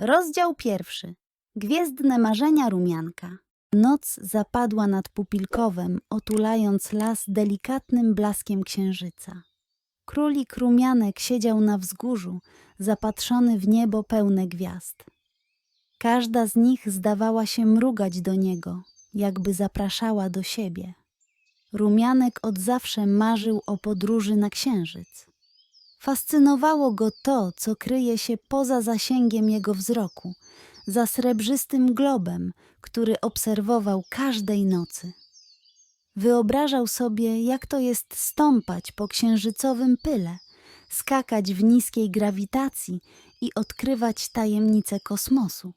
Rozdział pierwszy. Gwiezdne marzenia rumianka. Noc zapadła nad Pupilkowem, otulając las delikatnym blaskiem księżyca. Królik rumianek siedział na wzgórzu, zapatrzony w niebo pełne gwiazd. Każda z nich zdawała się mrugać do niego, jakby zapraszała do siebie. Rumianek od zawsze marzył o podróży na księżyc. Fascynowało go to, co kryje się poza zasięgiem jego wzroku, za srebrzystym globem, który obserwował każdej nocy. Wyobrażał sobie, jak to jest stąpać po księżycowym pyle, skakać w niskiej grawitacji i odkrywać tajemnice kosmosu.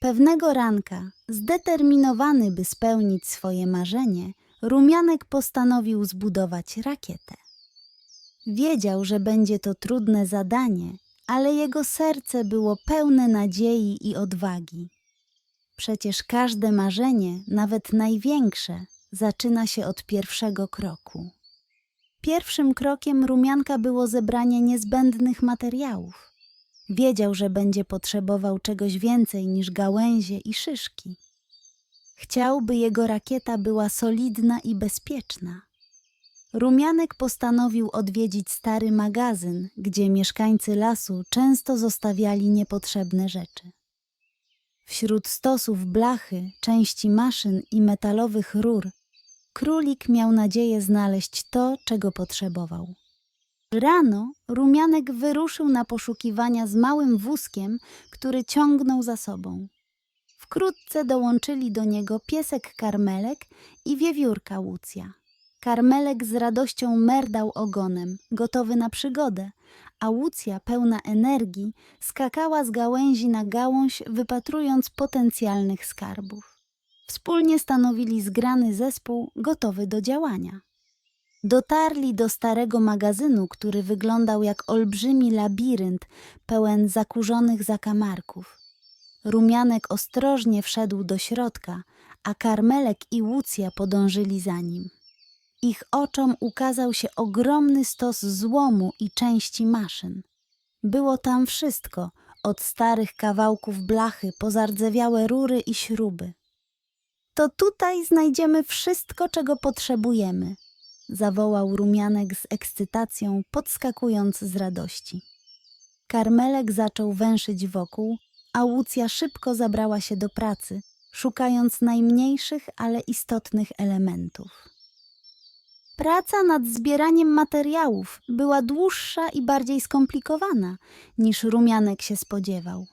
Pewnego ranka, zdeterminowany, by spełnić swoje marzenie, Rumianek postanowił zbudować rakietę. Wiedział, że będzie to trudne zadanie, ale jego serce było pełne nadziei i odwagi. Przecież każde marzenie, nawet największe, zaczyna się od pierwszego kroku. Pierwszym krokiem rumianka było zebranie niezbędnych materiałów. Wiedział, że będzie potrzebował czegoś więcej niż gałęzie i szyszki. Chciał, by jego rakieta była solidna i bezpieczna. Rumianek postanowił odwiedzić stary magazyn, gdzie mieszkańcy lasu często zostawiali niepotrzebne rzeczy. Wśród stosów blachy, części maszyn i metalowych rur, królik miał nadzieję znaleźć to, czego potrzebował. Rano rumianek wyruszył na poszukiwania z małym wózkiem, który ciągnął za sobą. Wkrótce dołączyli do niego piesek Karmelek i wiewiórka Łucja. Karmelek z radością merdał ogonem, gotowy na przygodę, a Łucja, pełna energii, skakała z gałęzi na gałąź, wypatrując potencjalnych skarbów. Wspólnie stanowili zgrany zespół, gotowy do działania. Dotarli do starego magazynu, który wyglądał jak olbrzymi labirynt pełen zakurzonych zakamarków. Rumianek ostrożnie wszedł do środka, a Karmelek i Łucja podążyli za nim. Ich oczom ukazał się ogromny stos złomu i części maszyn. Było tam wszystko, od starych kawałków blachy po zardzewiałe rury i śruby. To tutaj znajdziemy wszystko, czego potrzebujemy, zawołał Rumianek z ekscytacją, podskakując z radości. Karmelek zaczął węszyć wokół, a Łucja szybko zabrała się do pracy, szukając najmniejszych, ale istotnych elementów. Praca nad zbieraniem materiałów była dłuższa i bardziej skomplikowana niż Rumianek się spodziewał.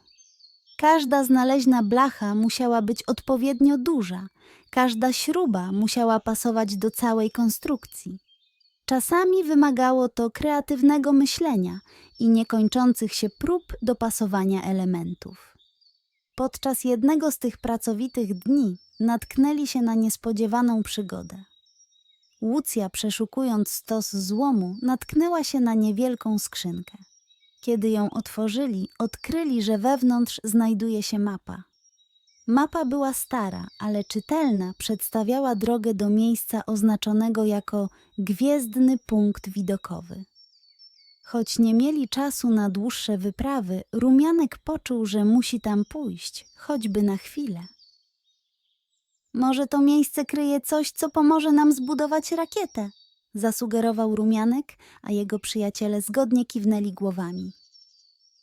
Każda znaleźna blacha musiała być odpowiednio duża, każda śruba musiała pasować do całej konstrukcji. Czasami wymagało to kreatywnego myślenia i niekończących się prób dopasowania elementów. Podczas jednego z tych pracowitych dni natknęli się na niespodziewaną przygodę. Łucja, przeszukując stos złomu, natknęła się na niewielką skrzynkę. Kiedy ją otworzyli, odkryli, że wewnątrz znajduje się mapa. Mapa była stara, ale czytelna, przedstawiała drogę do miejsca oznaczonego jako gwiezdny punkt widokowy. Choć nie mieli czasu na dłuższe wyprawy, Rumianek poczuł, że musi tam pójść, choćby na chwilę. Może to miejsce kryje coś, co pomoże nam zbudować rakietę, zasugerował Rumianek, a jego przyjaciele zgodnie kiwnęli głowami.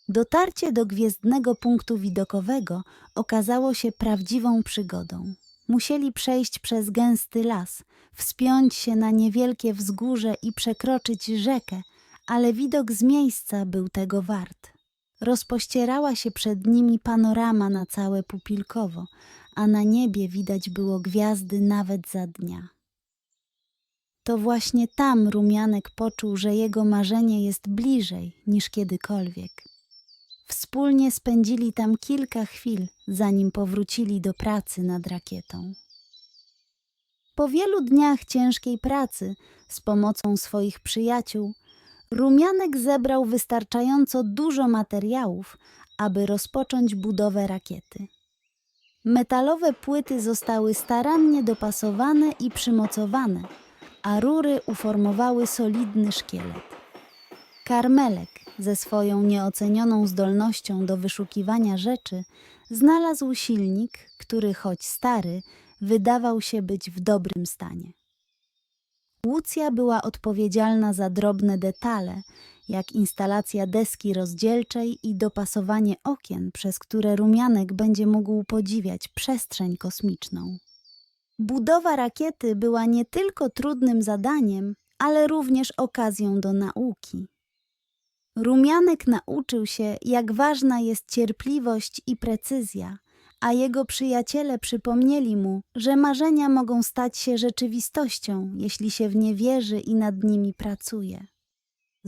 Dotarcie do gwiezdnego punktu widokowego okazało się prawdziwą przygodą. Musieli przejść przez gęsty las, wspiąć się na niewielkie wzgórze i przekroczyć rzekę, ale widok z miejsca był tego wart. Rozpościerała się przed nimi panorama na całe Pupilkowo, a na niebie widać było gwiazdy nawet za dnia. To właśnie tam Rumianek poczuł, że jego marzenie jest bliżej niż kiedykolwiek. Wspólnie spędzili tam kilka chwil, zanim powrócili do pracy nad rakietą. Po wielu dniach ciężkiej pracy, z pomocą swoich przyjaciół, Rumianek zebrał wystarczająco dużo materiałów, aby rozpocząć budowę rakiety. Metalowe płyty zostały starannie dopasowane i przymocowane, a rury uformowały solidny szkielet. Karmelek ze swoją nieocenioną zdolnością do wyszukiwania rzeczy znalazł silnik, który choć stary, wydawał się być w dobrym stanie. Łucja była odpowiedzialna za drobne detale, jak instalacja deski rozdzielczej i dopasowanie okien, przez które rumianek będzie mógł podziwiać przestrzeń kosmiczną. Budowa rakiety była nie tylko trudnym zadaniem, ale również okazją do nauki. Rumianek nauczył się, jak ważna jest cierpliwość i precyzja, a jego przyjaciele przypomnieli mu, że marzenia mogą stać się rzeczywistością, jeśli się w nie wierzy i nad nimi pracuje.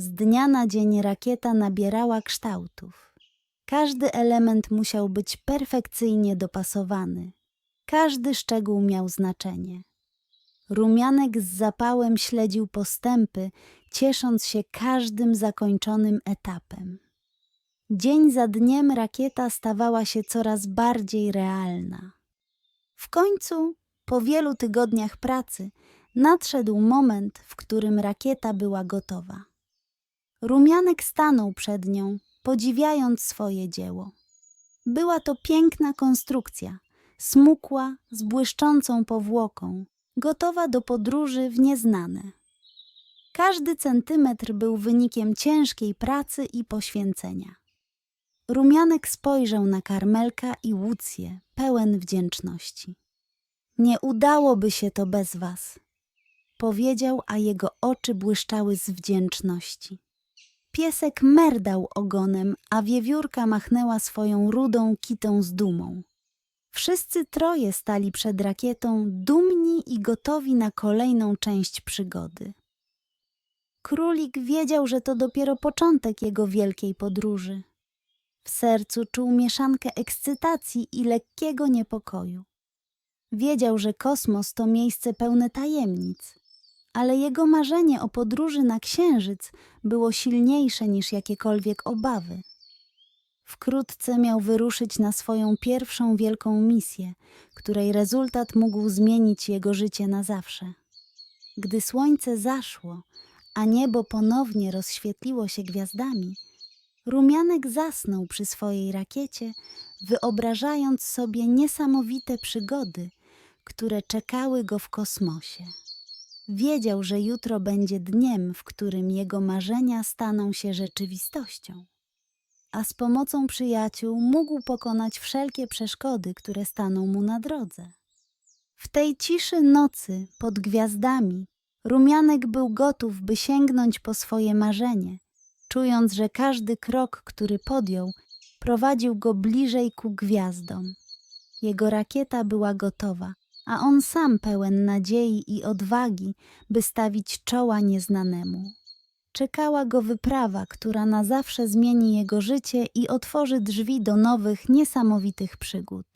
Z dnia na dzień rakieta nabierała kształtów. Każdy element musiał być perfekcyjnie dopasowany. Każdy szczegół miał znaczenie. Rumianek z zapałem śledził postępy, ciesząc się każdym zakończonym etapem. Dzień za dniem rakieta stawała się coraz bardziej realna. W końcu, po wielu tygodniach pracy, nadszedł moment, w którym rakieta była gotowa. Rumianek stanął przed nią, podziwiając swoje dzieło. Była to piękna konstrukcja, smukła, z błyszczącą powłoką, gotowa do podróży w nieznane. Każdy centymetr był wynikiem ciężkiej pracy i poświęcenia. Rumianek spojrzał na Karmelka i Łucję, pełen wdzięczności. Nie udałoby się to bez was, powiedział, a jego oczy błyszczały z wdzięczności. Piesek merdał ogonem, a wiewiórka machnęła swoją rudą kitą z dumą. Wszyscy troje stali przed rakietą, dumni i gotowi na kolejną część przygody. Królik wiedział, że to dopiero początek jego wielkiej podróży. W sercu czuł mieszankę ekscytacji i lekkiego niepokoju. Wiedział, że kosmos to miejsce pełne tajemnic, ale jego marzenie o podróży na Księżyc było silniejsze niż jakiekolwiek obawy. Wkrótce miał wyruszyć na swoją pierwszą wielką misję, której rezultat mógł zmienić jego życie na zawsze. Gdy słońce zaszło, a niebo ponownie rozświetliło się gwiazdami, Rumianek zasnął przy swojej rakiecie, wyobrażając sobie niesamowite przygody, które czekały go w kosmosie. Wiedział, że jutro będzie dniem, w którym jego marzenia staną się rzeczywistością. A z pomocą przyjaciół mógł pokonać wszelkie przeszkody, które staną mu na drodze. W tej ciszy nocy, pod gwiazdami, Rumianek był gotów, by sięgnąć po swoje marzenie, czując, że każdy krok, który podjął, prowadził go bliżej ku gwiazdom. Jego rakieta była gotowa, a on sam pełen nadziei i odwagi, by stawić czoła nieznanemu. Czekała go wyprawa, która na zawsze zmieni jego życie i otworzy drzwi do nowych, niesamowitych przygód.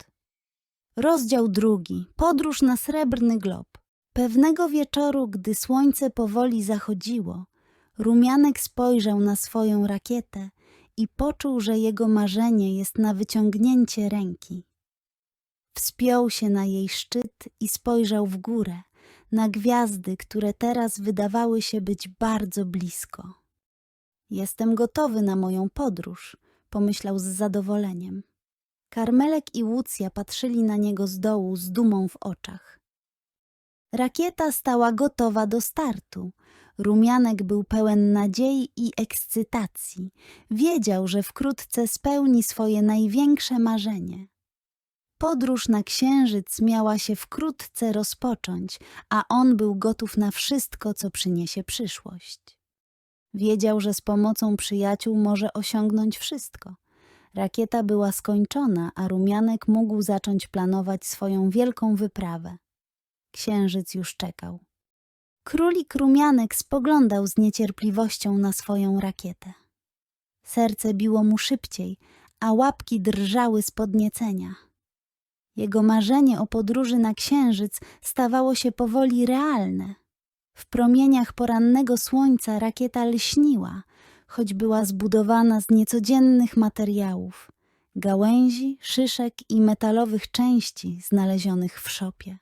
Rozdział drugi. Podróż na srebrny glob. Pewnego wieczoru, gdy słońce powoli zachodziło, Rumianek spojrzał na swoją rakietę i poczuł, że jego marzenie jest na wyciągnięcie ręki. Wspiął się na jej szczyt i spojrzał w górę, na gwiazdy, które teraz wydawały się być bardzo blisko. Jestem gotowy na moją podróż, pomyślał z zadowoleniem. Karmelek i Łucja patrzyli na niego z dołu z dumą w oczach. Rakieta stała gotowa do startu. Rumianek był pełen nadziei i ekscytacji. Wiedział, że wkrótce spełni swoje największe marzenie. Podróż na księżyc miała się wkrótce rozpocząć, a on był gotów na wszystko, co przyniesie przyszłość. Wiedział, że z pomocą przyjaciół może osiągnąć wszystko. Rakieta była skończona, a Rumianek mógł zacząć planować swoją wielką wyprawę. Księżyc już czekał. Królik Rumianek spoglądał z niecierpliwością na swoją rakietę. Serce biło mu szybciej, a łapki drżały z podniecenia. Jego marzenie o podróży na księżyc stawało się powoli realne. W promieniach porannego słońca rakieta lśniła, choć była zbudowana z niecodziennych materiałów gałęzi, szyszek i metalowych części znalezionych w szopie.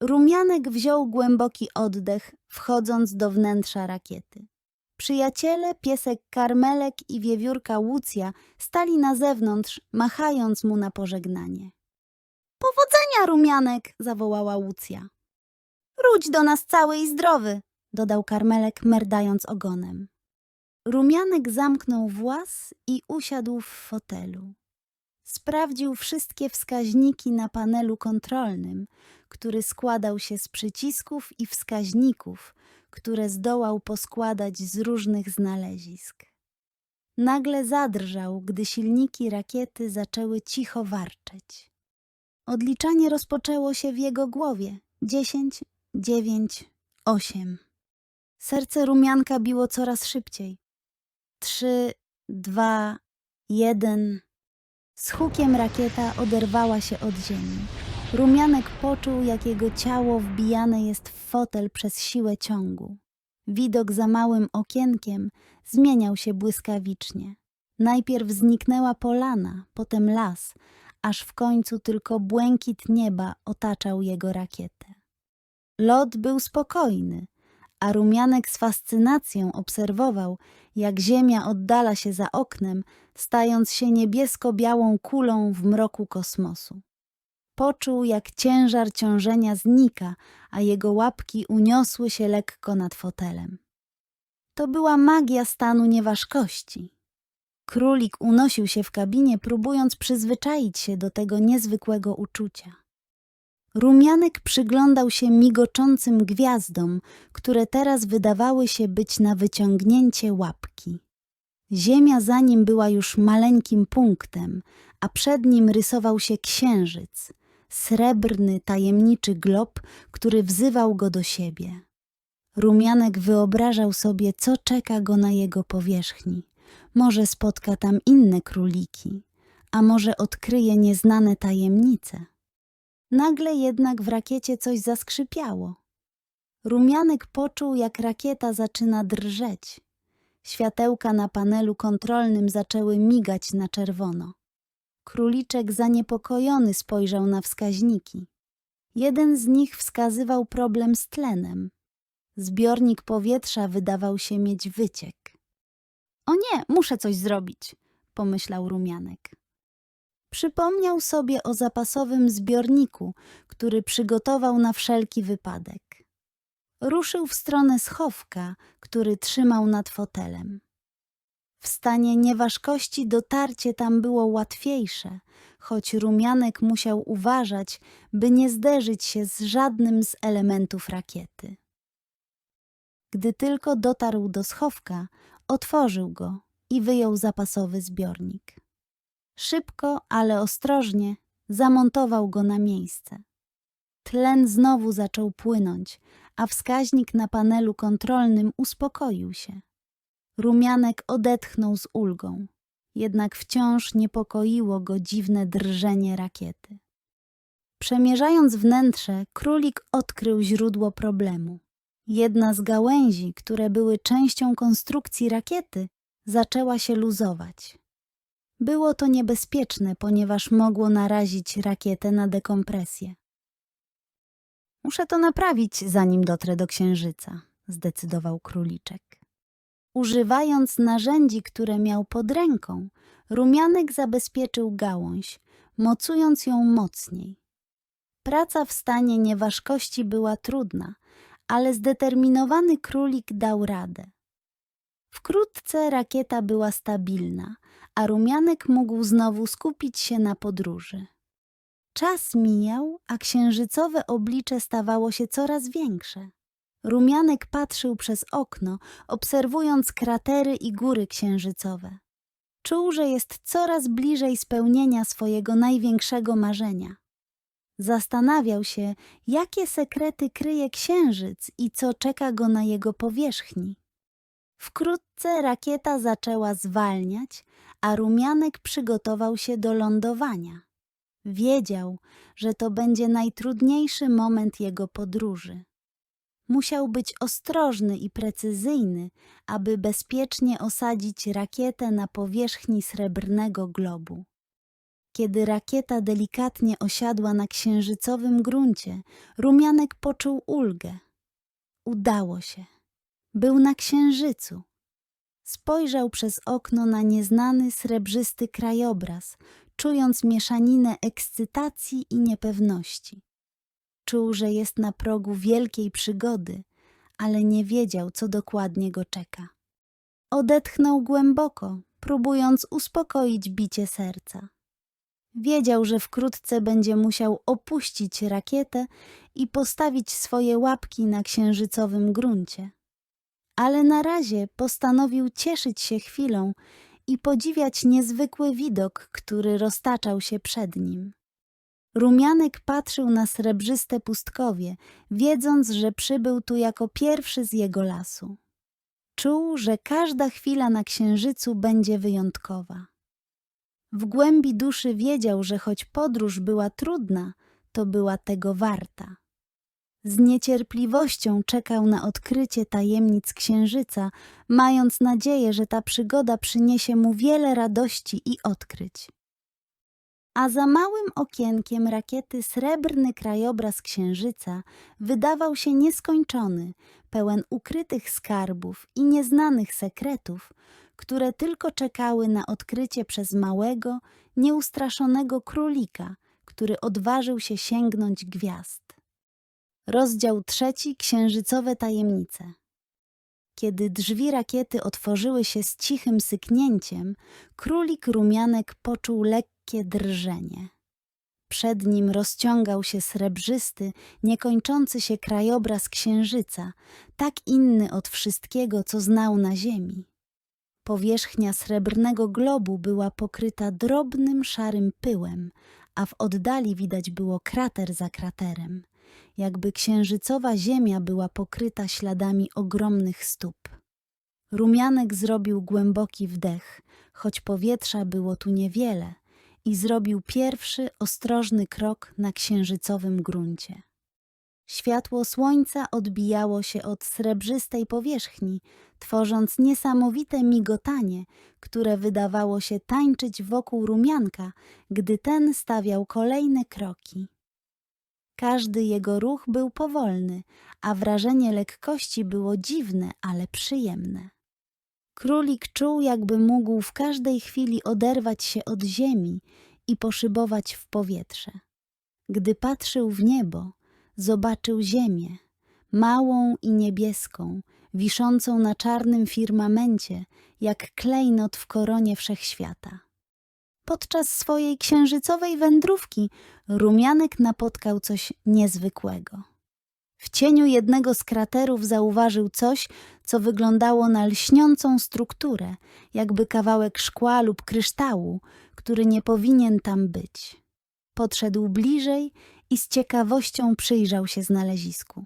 Rumianek wziął głęboki oddech, wchodząc do wnętrza rakiety. Przyjaciele, piesek Karmelek i wiewiórka Łucja stali na zewnątrz, machając mu na pożegnanie. Powodzenia, Rumianek! zawołała Łucja. Wróć do nas cały i zdrowy, dodał Karmelek, merdając ogonem. Rumianek zamknął włas i usiadł w fotelu. Sprawdził wszystkie wskaźniki na panelu kontrolnym, który składał się z przycisków i wskaźników, które zdołał poskładać z różnych znalezisk. Nagle zadrżał, gdy silniki rakiety zaczęły cicho warczeć. Odliczanie rozpoczęło się w jego głowie. Dziesięć, dziewięć, osiem. Serce rumianka biło coraz szybciej. Trzy, dwa, jeden. Z hukiem rakieta oderwała się od ziemi. Rumianek poczuł, jak jego ciało wbijane jest w fotel przez siłę ciągu. Widok za małym okienkiem zmieniał się błyskawicznie. Najpierw zniknęła polana, potem las, aż w końcu tylko błękit nieba otaczał jego rakietę. Lot był spokojny, a Rumianek z fascynacją obserwował, jak ziemia oddala się za oknem, stając się niebiesko-białą kulą w mroku kosmosu. Poczuł, jak ciężar ciążenia znika, a jego łapki uniosły się lekko nad fotelem. To była magia stanu nieważkości. Królik unosił się w kabinie, próbując przyzwyczaić się do tego niezwykłego uczucia. Rumianek przyglądał się migoczącym gwiazdom, które teraz wydawały się być na wyciągnięcie łapki. Ziemia za nim była już maleńkim punktem, a przed nim rysował się księżyc, srebrny, tajemniczy glob, który wzywał go do siebie. Rumianek wyobrażał sobie, co czeka go na jego powierzchni. Może spotka tam inne króliki, a może odkryje nieznane tajemnice. Nagle jednak w rakiecie coś zaskrzypiało. Rumianek poczuł, jak rakieta zaczyna drżeć. Światełka na panelu kontrolnym zaczęły migać na czerwono. Króliczek zaniepokojony spojrzał na wskaźniki. Jeden z nich wskazywał problem z tlenem. Zbiornik powietrza wydawał się mieć wyciek. O nie, muszę coś zrobić, pomyślał Rumianek. Przypomniał sobie o zapasowym zbiorniku, który przygotował na wszelki wypadek. Ruszył w stronę schowka, który trzymał nad fotelem. W stanie nieważkości dotarcie tam było łatwiejsze, choć rumianek musiał uważać, by nie zderzyć się z żadnym z elementów rakiety. Gdy tylko dotarł do schowka, otworzył go i wyjął zapasowy zbiornik. Szybko, ale ostrożnie zamontował go na miejsce. Tlen znowu zaczął płynąć, a wskaźnik na panelu kontrolnym uspokoił się. Rumianek odetchnął z ulgą, jednak wciąż niepokoiło go dziwne drżenie rakiety. Przemierzając wnętrze, królik odkrył źródło problemu. Jedna z gałęzi, które były częścią konstrukcji rakiety, zaczęła się luzować. Było to niebezpieczne, ponieważ mogło narazić rakietę na dekompresję. Muszę to naprawić, zanim dotrę do księżyca, zdecydował króliczek. Używając narzędzi, które miał pod ręką, rumianek zabezpieczył gałąź, mocując ją mocniej. Praca w stanie nieważkości była trudna, ale zdeterminowany królik dał radę. Wkrótce rakieta była stabilna, a rumianek mógł znowu skupić się na podróży. Czas mijał, a księżycowe oblicze stawało się coraz większe. Rumianek patrzył przez okno, obserwując kratery i góry księżycowe. Czuł, że jest coraz bliżej spełnienia swojego największego marzenia. Zastanawiał się, jakie sekrety kryje księżyc i co czeka go na jego powierzchni. Wkrótce rakieta zaczęła zwalniać, a rumianek przygotował się do lądowania. Wiedział, że to będzie najtrudniejszy moment jego podróży. Musiał być ostrożny i precyzyjny, aby bezpiecznie osadzić rakietę na powierzchni srebrnego globu. Kiedy rakieta delikatnie osiadła na księżycowym gruncie, rumianek poczuł ulgę. Udało się. Był na księżycu Spojrzał przez okno na nieznany srebrzysty krajobraz, czując mieszaninę ekscytacji i niepewności. Czuł, że jest na progu wielkiej przygody, ale nie wiedział, co dokładnie go czeka. Odetchnął głęboko, próbując uspokoić bicie serca. Wiedział, że wkrótce będzie musiał opuścić rakietę i postawić swoje łapki na księżycowym gruncie. Ale na razie postanowił cieszyć się chwilą i podziwiać niezwykły widok, który roztaczał się przed nim. Rumianek patrzył na srebrzyste pustkowie, wiedząc, że przybył tu jako pierwszy z jego lasu. Czuł, że każda chwila na księżycu będzie wyjątkowa. W głębi duszy wiedział, że choć podróż była trudna, to była tego warta. Z niecierpliwością czekał na odkrycie tajemnic księżyca, mając nadzieję, że ta przygoda przyniesie mu wiele radości i odkryć. A za małym okienkiem rakiety srebrny krajobraz księżyca wydawał się nieskończony, pełen ukrytych skarbów i nieznanych sekretów, które tylko czekały na odkrycie przez małego, nieustraszonego królika, który odważył się sięgnąć gwiazd. Rozdział trzeci Księżycowe tajemnice. Kiedy drzwi rakiety otworzyły się z cichym syknięciem, królik rumianek poczuł lekkie drżenie. Przed nim rozciągał się srebrzysty, niekończący się krajobraz księżyca, tak inny od wszystkiego, co znał na ziemi. Powierzchnia srebrnego globu była pokryta drobnym, szarym pyłem, a w oddali widać było krater za kraterem, jakby księżycowa ziemia była pokryta śladami ogromnych stóp. Rumianek zrobił głęboki wdech, choć powietrza było tu niewiele, i zrobił pierwszy ostrożny krok na księżycowym gruncie. Światło słońca odbijało się od srebrzystej powierzchni, tworząc niesamowite migotanie, które wydawało się tańczyć wokół rumianka, gdy ten stawiał kolejne kroki. Każdy jego ruch był powolny, a wrażenie lekkości było dziwne, ale przyjemne. Królik czuł, jakby mógł w każdej chwili oderwać się od ziemi i poszybować w powietrze. Gdy patrzył w niebo, zobaczył ziemię, małą i niebieską, wiszącą na czarnym firmamencie, jak klejnot w koronie wszechświata. Podczas swojej księżycowej wędrówki Rumianek napotkał coś niezwykłego. W cieniu jednego z kraterów zauważył coś, co wyglądało na lśniącą strukturę, jakby kawałek szkła lub kryształu, który nie powinien tam być. Podszedł bliżej i z ciekawością przyjrzał się znalezisku.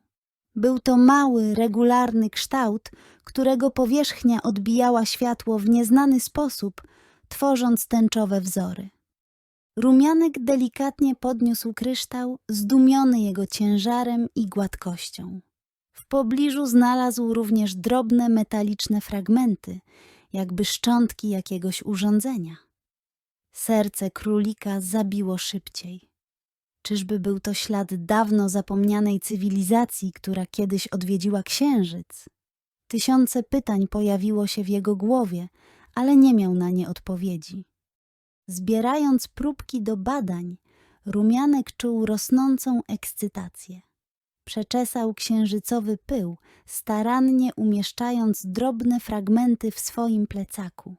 Był to mały, regularny kształt, którego powierzchnia odbijała światło w nieznany sposób, tworząc tęczowe wzory. Rumianek delikatnie podniósł kryształ, zdumiony jego ciężarem i gładkością. W pobliżu znalazł również drobne metaliczne fragmenty, jakby szczątki jakiegoś urządzenia. Serce królika zabiło szybciej. Czyżby był to ślad dawno zapomnianej cywilizacji, która kiedyś odwiedziła księżyc? Tysiące pytań pojawiło się w jego głowie, ale nie miał na nie odpowiedzi. Zbierając próbki do badań, Rumianek czuł rosnącą ekscytację. Przeczesał księżycowy pył, starannie umieszczając drobne fragmenty w swoim plecaku.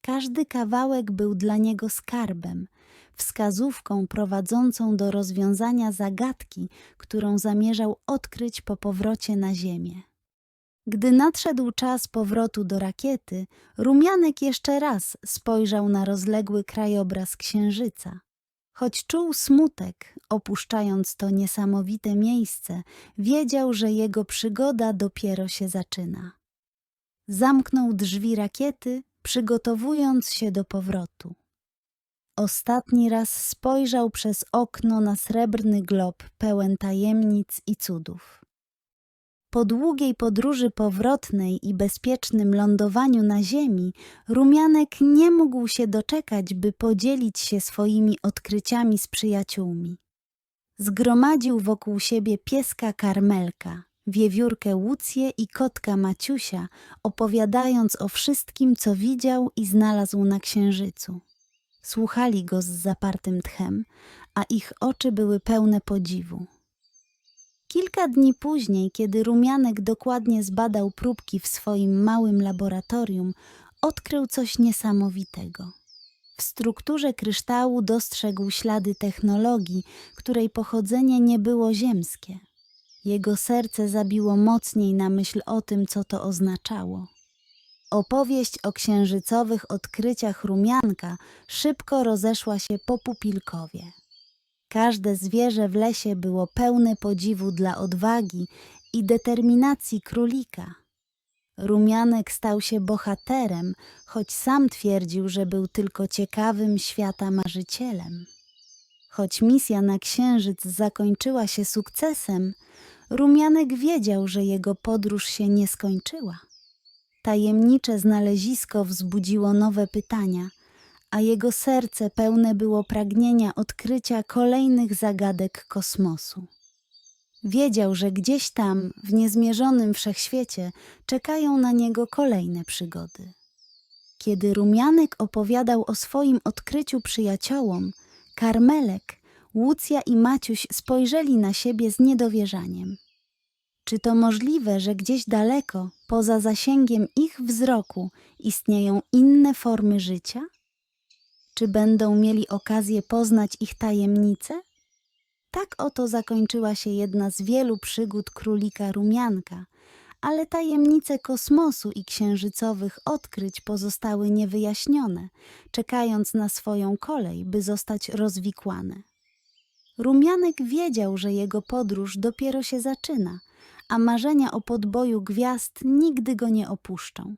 Każdy kawałek był dla niego skarbem, wskazówką prowadzącą do rozwiązania zagadki, którą zamierzał odkryć po powrocie na Ziemię. Gdy nadszedł czas powrotu do rakiety, Rumianek jeszcze raz spojrzał na rozległy krajobraz księżyca. Choć czuł smutek, opuszczając to niesamowite miejsce, wiedział, że jego przygoda dopiero się zaczyna. Zamknął drzwi rakiety, przygotowując się do powrotu. Ostatni raz spojrzał przez okno na srebrny glob pełen tajemnic i cudów. Po długiej podróży powrotnej i bezpiecznym lądowaniu na ziemi, Rumianek nie mógł się doczekać, by podzielić się swoimi odkryciami z przyjaciółmi. Zgromadził wokół siebie pieska karmelka, wiewiórkę Łucję i kotka Maciusia, opowiadając o wszystkim, co widział i znalazł na księżycu. Słuchali go z zapartym tchem, a ich oczy były pełne podziwu. Kilka dni później, kiedy Rumianek dokładnie zbadał próbki w swoim małym laboratorium, odkrył coś niesamowitego. W strukturze kryształu dostrzegł ślady technologii, której pochodzenie nie było ziemskie. Jego serce zabiło mocniej na myśl o tym, co to oznaczało. Opowieść o księżycowych odkryciach rumianka szybko rozeszła się po pupilkowie. Każde zwierzę w lesie było pełne podziwu dla odwagi i determinacji królika. Rumianek stał się bohaterem, choć sam twierdził, że był tylko ciekawym świata marzycielem. Choć misja na księżyc zakończyła się sukcesem, Rumianek wiedział, że jego podróż się nie skończyła. Tajemnicze znalezisko wzbudziło nowe pytania, a jego serce pełne było pragnienia odkrycia kolejnych zagadek kosmosu. Wiedział, że gdzieś tam, w niezmierzonym wszechświecie, czekają na niego kolejne przygody. Kiedy Rumianek opowiadał o swoim odkryciu przyjaciołom, Karmelek, Łucja i Maciuś spojrzeli na siebie z niedowierzaniem. Czy to możliwe, że gdzieś daleko, poza zasięgiem ich wzroku, istnieją inne formy życia? Czy będą mieli okazję poznać ich tajemnice? Tak oto zakończyła się jedna z wielu przygód królika Rumianka, ale tajemnice kosmosu i księżycowych odkryć pozostały niewyjaśnione, czekając na swoją kolej, by zostać rozwikłane. Rumianek wiedział, że jego podróż dopiero się zaczyna, a marzenia o podboju gwiazd nigdy go nie opuszczą.